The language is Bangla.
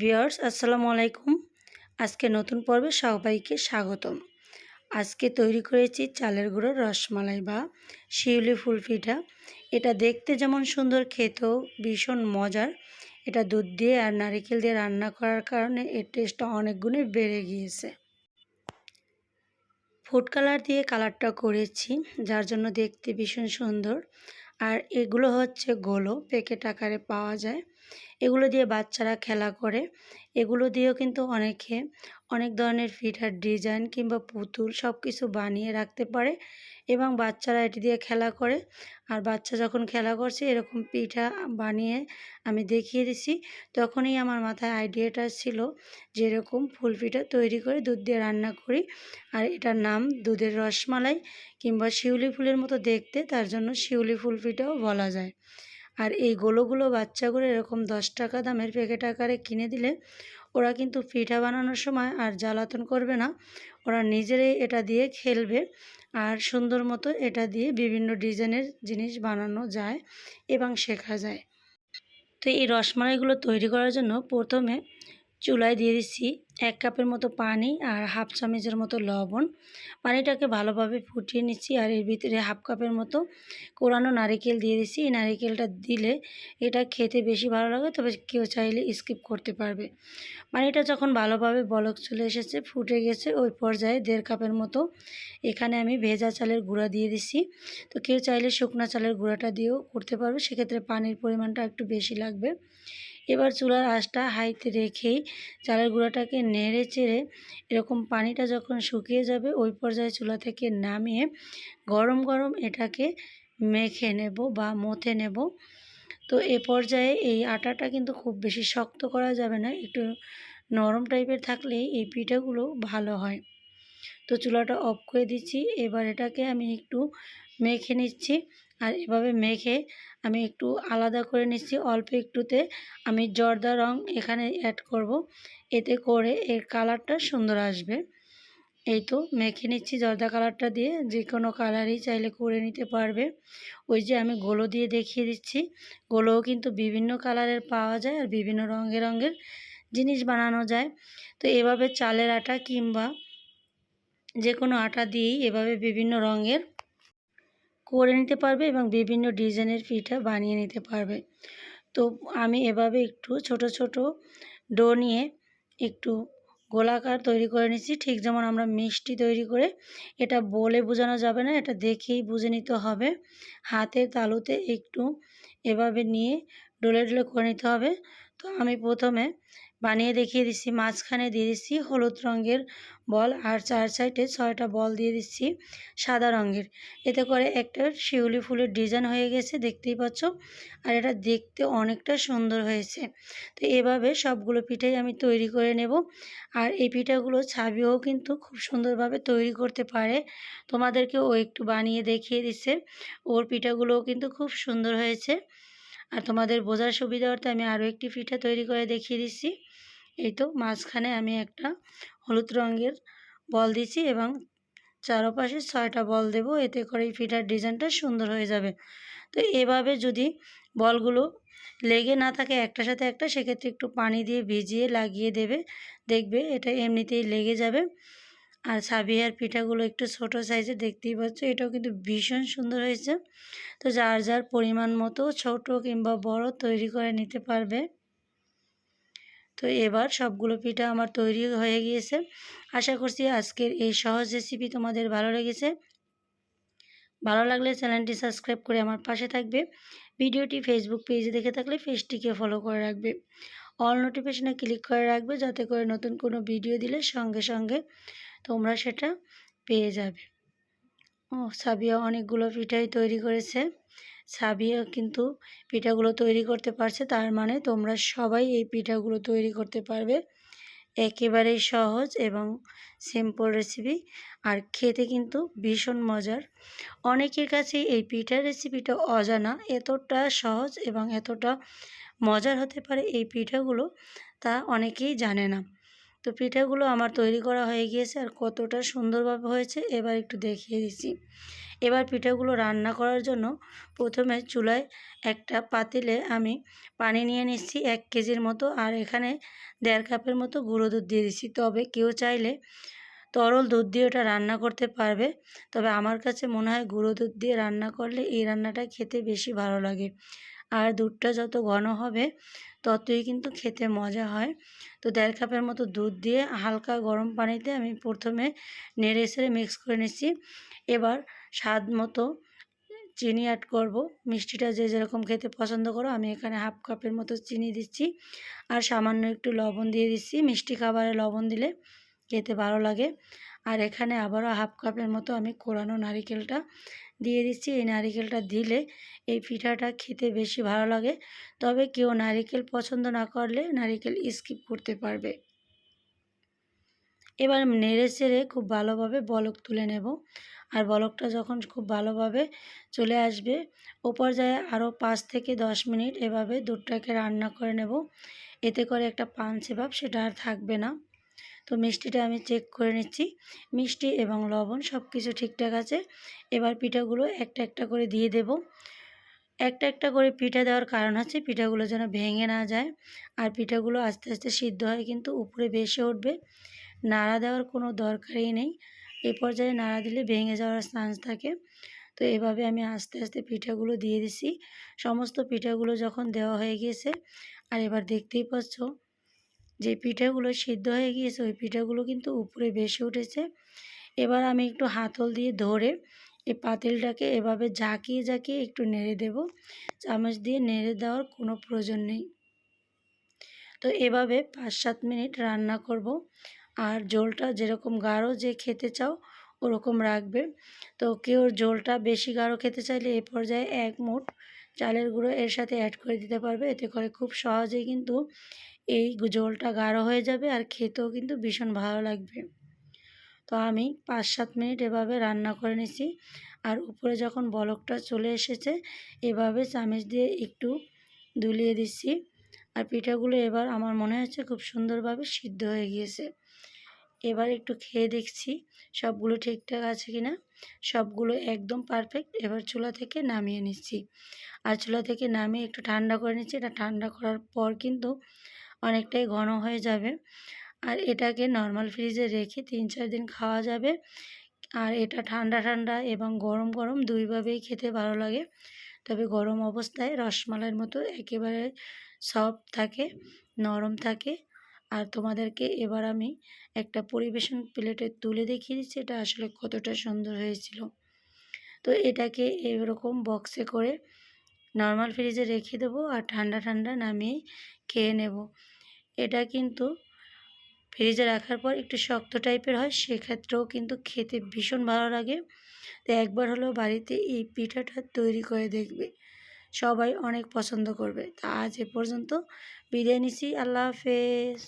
ভিউয়ার্স, আসসালামু আলাইকুম। আজকে নতুন পর্বে সবাইকে স্বাগতম। আজকে তৈরি করেছি চালের গুঁড়োর রসমালাই বা শিউলি ফুল পিঠা। এটা দেখতে যেমন সুন্দর, খেতেও ভীষণ মজার। এটা দুধ দিয়ে আর নারিকেল দিয়ে রান্না করার কারণে এর টেস্টটা অনেক গুণে বেড়ে গিয়েছে। ফুড কালার দিয়ে কালারটা করেছি, যার জন্য দেখতে ভীষণ সুন্দর। আর এগুলো হচ্ছে গোলো, প্যাকেট আকারে পাওয়া যায়। এগুলো দিয়ে বাচ্চারা খেলা করে। এগুলো দিয়েও কিন্তু অনেকে অনেক ধরনের ফিটার ডিজাইন কিংবা পুতুল সব কিছু বানিয়ে রাখতে পারে এবং বাচ্চারা এটি দিয়ে খেলা করে। আর বাচ্চা যখন খেলা করছে, এরকম পিঠা বানিয়ে আমি দেখিয়ে দিছি। তখনই আমার মাথায় আইডিয়াটা ছিল যে এরকম ফুল পিঠা তৈরি করে দুধ দিয়ে রান্না করি। আর এটার নাম দুধের রসমালাই কিংবা শিউলি ফুলের মতো দেখতে, তার জন্য শিউলি ফুল পিঠাও বলা যায়। আর এই গোলোগুলো বাচ্চাগুলো এরকম দশ টাকা দামের প্যাকেট আকারে কিনে দিলে ওরা কিন্তু পিঠা বানানোর সময় আর জ্বালাতন করবে না। ওরা নিজেরাই এটা দিয়ে খেলবে আর সুন্দর মতো এটা দিয়ে বিভিন্ন ডিজাইনের জিনিস বানানো যায় এবং শেখা যায়। তো এই রসমালাইগুলো তৈরি করার জন্য প্রথমে চুলায় দিয়ে দিচ্ছি এক কাপের মতো পানি আর হাফ চামচের মতো লবণ। পানিটাকে ভালোভাবে ফুটিয়ে নিচ্ছি আর এর ভিতরে হাফ কাপের মতো কোরানো নারিকেল দিয়ে দিচ্ছি। এই নারিকেলটা দিলে এটা খেতে বেশি ভালো লাগে, তবে কেউ চাইলে স্কিপ করতে পারবে। পানিটা যখন ভালোভাবে বলক চলে এসেছে, ফুটে গেছে, ওই পর্যায়ে দেড় কাপের মতো এখানে আমি ভেজা চালের গুঁড়া দিয়ে দিচ্ছি। তো কেউ চাইলে শুকনা চালের গুঁড়াটা দিয়েও করতে পারবে, সেক্ষেত্রে পানির পরিমাণটা একটু বেশি লাগবে। এবার চুলার আঁচটা হাইতে রেখেই চালের গুঁড়াটাকে নেড়ে চেড়ে এরকম পানিটা যখন শুকিয়ে যাবে, ওই পর্যায়ে চুলা থেকে নামিয়ে গরম গরম এটাকে মেখে নেব বা মথে নেব। তো এ পর্যায়ে এই আটাটা কিন্তু খুব বেশি শক্ত করা যাবে না, একটু নরম টাইপের থাকলে এই পিঠাগুলো ভালো হয়। তো চুলাটা অফ করে দিচ্ছি, এবার এটাকে আমি একটু মেখে নিচ্ছি। আর এভাবে মেখে আমি একটু আলাদা করে নিচ্ছি। অল্প একটুতে আমি জর্দা রং এখানে অ্যাড করব। এতে করে এর কালারটা সুন্দর আসবে। এই তো মেখে নিচ্ছি জর্দা কালারটা দিয়ে। যে কোনো কালারই চাইলে করে নিতে পারবে। ওই যে আমি গোলো দিয়ে দেখিয়ে দিচ্ছি। গোলোও কিন্তু বিভিন্ন কালারের পাওয়া যায় আর বিভিন্ন রঙের রঙের জিনিস বানানো যায়। তো এভাবে চালের আটা কিংবা যে কোনো আটা দিয়েই এভাবে বিভিন্ন রঙের করে নিতে পারবে এবং বিভিন্ন ডিজাইনের পিঠা বানিয়ে নিতে পারবে। তো আমি এভাবে একটু ছোট ছোট ডো নিয়ে একটু গোলাকার তৈরি করে নিচ্ছি ঠিক যেমন আমরা মিষ্টি তৈরি করে এটা বলে বোঝানো যাবে না, এটা দেখেই বুঝে নিতে হবে। হাতের তালুতে একটু এভাবে নিয়ে ডোলে ডোলে করে নিতে হবে। তো আমি প্রথমে বানিয়ে দেখিয়ে দিচ্ছি, মাঝখানে দিয়ে দিচ্ছি হলুদ রঙের বল আর চার সাইডে ছয়টা বল দিয়ে দিচ্ছি সাদা রঙের। এতে করে একটা শিউলি ফুলের ডিজাইন হয়ে গেছে, দেখতেই পাচ্ছ? আর এটা দেখতে অনেকটা সুন্দর হয়েছে। তো এভাবে সবগুলো পিঠাই আমি তৈরি করে নেব। আর এই পিঠাগুলো ছাবিও কিন্তু খুব সুন্দরভাবে তৈরি করতে পারে। তোমাদেরকে ও একটু বানিয়ে দেখিয়ে দিচ্ছে। ওর পিঠাগুলোও কিন্তু খুব সুন্দর হয়েছে। আর তোমাদের বোঝার সুবিধার্থে আমি আরও একটি পিঠা তৈরি করে দেখিয়ে দিচ্ছি। এই তো মাঝখানে আমি একটা হলুদ রঙের বল দিচ্ছি এবং চারপাশে ছয়টা বল দেব। এতে করে এই পিঠার ডিজাইনটা সুন্দর হয়ে যাবে। তো এভাবে যদি বলগুলো লেগে না থাকে একটার সাথে একটা, সেক্ষেত্রে একটু পানি দিয়ে ভিজিয়ে লাগিয়ে দেবে। দেখবে এটা এমনিতেই লেগে যাবে। আর সাবিয়ার পিঠাগুলো একটু ছোট সাইজে দেখতেই পাচ্ছ। এটাও কিন্তু ভীষণ সুন্দর হয়েছে। তো যার যার পরিমাণ মতো ছোট কিংবা বড় তৈরি করে নিতে পারবে। তো এবার সবগুলো পিঠা আমার তৈরি হয়ে গিয়েছে। আশা করছি আজকের এই সহজ রেসিপি তোমাদের ভালো লেগেছে। ভালো লাগলে চ্যানেলটি সাবস্ক্রাইব করে আমার পাশে থাকবে। ভিডিওটি ফেসবুক পেজে দেখে থাকলে পেজটিকে ফলো করে রাখবে। অল নোটিফিকেশনে ক্লিক করে রাখবে যাতে করে নতুন কোনো ভিডিও দিলে সঙ্গে সঙ্গে তোমরা সেটা পেয়ে যাবে। ও, সাবিয়া অনেকগুলো পিঠাই তৈরি করেছে। সাবিয়া কিন্তু পিঠাগুলো তৈরি করতে পারছে, তার মানে তোমরা সবাই এই পিঠাগুলো তৈরি করতে পারবে। একেবারেই সহজ এবং সিম্পল রেসিপি আর খেতে কিন্তু ভীষণ মজার। অনেকের কাছে এই পিঠার রেসিপিটা অজানা, এতটা সহজ এবং এতটা মজার হতে পারে এই পিঠাগুলো, তা অনেকেই জানে না। তো পিঠাগুলো আমার তৈরি করা হয়ে গিয়েছে আর কতটা সুন্দরভাবে হয়েছে এবার একটু দেখিয়ে দিচ্ছি। এবার পিঠাগুলো রান্না করার জন্য প্রথমে চুলায় একটা পাতিলে আমি পানি নিয়ে নিচ্ছি এক কেজির মতো আর এখানে দেড় কাপের মতো গুঁড়ো দুধ দিয়ে দিচ্ছি। তবে কেউ চাইলে তরল দুধ দিয়ে ওটা রান্না করতে পারবে। তবে আমার কাছে মনে হয় গুঁড়ো দুধ দিয়ে রান্না করলে এই রান্নাটা খেতে বেশি ভালো লাগে। আর দুধটা যত ঘন হবে, ততই কিন্তু খেতে মজা হয়। তো দেড় কাপের মতো দুধ দিয়ে হালকা গরম পানিতে আমি প্রথমে নেড়ে সেড়ে মিক্স করে নিচ্ছি। এবার স্বাদ মতো চিনি অ্যাড করব। মিষ্টিটা যে যেরকম খেতে পছন্দ করো, আমি এখানে হাফ কাপের মতো চিনি দিচ্ছি। আর সামান্য একটু লবণ দিয়ে দিচ্ছি। মিষ্টি খাবারে লবণ দিলে খেতে ভালো লাগে। আর এখানে আবারও হাফ কাপের মতো আমি কোরানো নারিকেলটা দিয়ে দিচ্ছি। এই নারিকেলটা দিলে এই পিঠাটা খেতে বেশি ভালো লাগে। তবে কেউ নারিকেল পছন্দ না করলে নারিকেল স্কিপ করতে পারবে। এবার নেড়ে চেড়ে খুব ভালোভাবে বলক তুলে নেব। আর বলকটা যখন খুব ভালোভাবে চলে আসবে ও পর্যায়ে আরও পাঁচ থেকে দশ মিনিট এভাবে দুধটাকে রান্না করে নেব। এতে করে একটা পাঞ্চে ভাব সেটা আর থাকবে না। তো মিষ্টিটা আমি চেক করে নিচ্ছি। মিষ্টি এবং লবণ সব কিছু ঠিকঠাক আছে। এবার পিঠাগুলো একটা একটা করে দিয়ে দেব। একটা একটা করে পিঠা দেওয়ার কারণ হচ্ছে পিঠাগুলো যেন ভেঙে না যায়। আর পিঠাগুলো আস্তে আস্তে সিদ্ধ হয় কিন্তু উপরে বেশি উঠবে। নাড়া দেওয়ার কোনো দরকারই নেই। এই পর্যায়ে নাড়া দিলে ভেঙে যাওয়ার চান্স থাকে। তো এভাবে আমি আস্তে আস্তে পিঠাগুলো দিয়ে দিছি। সমস্ত পিঠাগুলো যখন দেওয়া হয়ে গিয়েছে, আর এবার দেখতেই পাচ্ছ যে পিঠাগুলো সিদ্ধ হয়ে গিয়েছে, ওই পিঠাগুলো কিন্তু উপরে বেশি উঠেছে। এবার আমি একটু হাতল দিয়ে ধরে এই পাতিলটাকে এভাবে ঝাঁকিয়ে ঝাঁকিয়ে একটু নেড়ে দেব। চামচ দিয়ে নেড়ে দেওয়ার কোনো প্রয়োজন নেই। তো এভাবে পাঁচ সাত মিনিট রান্না করব। আর জলটা যেরকম গাঢ় যে খেতে চাও, ওরকম রাখবে। তো কেউ জলটা বেশি গাঢ় খেতে চাইলে এ পর্যায়ে এক মুঠ চালের গুঁড়ো এর সাথে অ্যাড করে দিতে পারবে। এতে করে খুব সহজেই কিন্তু এই জলটা গাঢ় হয়ে যাবে আর খেতেও কিন্তু ভীষণ ভালো লাগবে। তো আমি পাঁচ সাত মিনিট এভাবে রান্না করে নিছি। আর উপরে যখন বলকটা চলে এসেছে, এভাবে চামচ দিয়ে একটু দুলিয়ে দিচ্ছি। আর পিঠাগুলো এবার আমার মনে হচ্ছে খুব সুন্দরভাবে সিদ্ধ হয়ে গিয়েছে। এবার একটু খেয়ে দেখছি সবগুলো ঠিকঠাক আছে কি না সবগুলো একদম পারফেক্ট এবার চুলা থেকে নামিয়ে নিচ্ছি। আর চুলা থেকে নামিয়ে একটু ঠান্ডা করে নিচ্ছি। এটা ঠান্ডা করার পর কিন্তু অনেকটাই ঘন হয়ে যাবে। আর এটাকে নর্মাল ফ্রিজে রেখে তিন চার দিন খাওয়া যাবে। আর এটা ঠান্ডা ঠান্ডা এবং গরম গরম দুইভাবেই খেতে ভালো লাগে। তবে গরম অবস্থায় রসমালাইয়ের মতো একেবারে সফট থাকে, নরম থাকে। আর তোমাদেরকে এবার আমি একটা পরিবেশন প্লেটে তুলে দেখিয়ে দিচ্ছি, এটা আসলে কতটা সুন্দর হয়েছিল। তো এটাকে এরকম বক্সে করে নর্মাল ফ্রিজে রেখে দেবো আর ঠান্ডা ঠান্ডা নামিয়ে খেয়ে নেব। এটা কিন্তু ফ্রিজে রাখার পর একটু শক্ত টাইপের হয়, সেক্ষেত্রেও কিন্তু খেতে ভীষণ ভালো লাগে। তো একবার হলো বাড়িতে এই পিঠাটা তৈরি করে দেখবে। সবাই অনেক পছন্দ করবে। তা আজ এ পর্যন্ত বিরিয়ানি নিছি, আল্লাহ হাফেজ।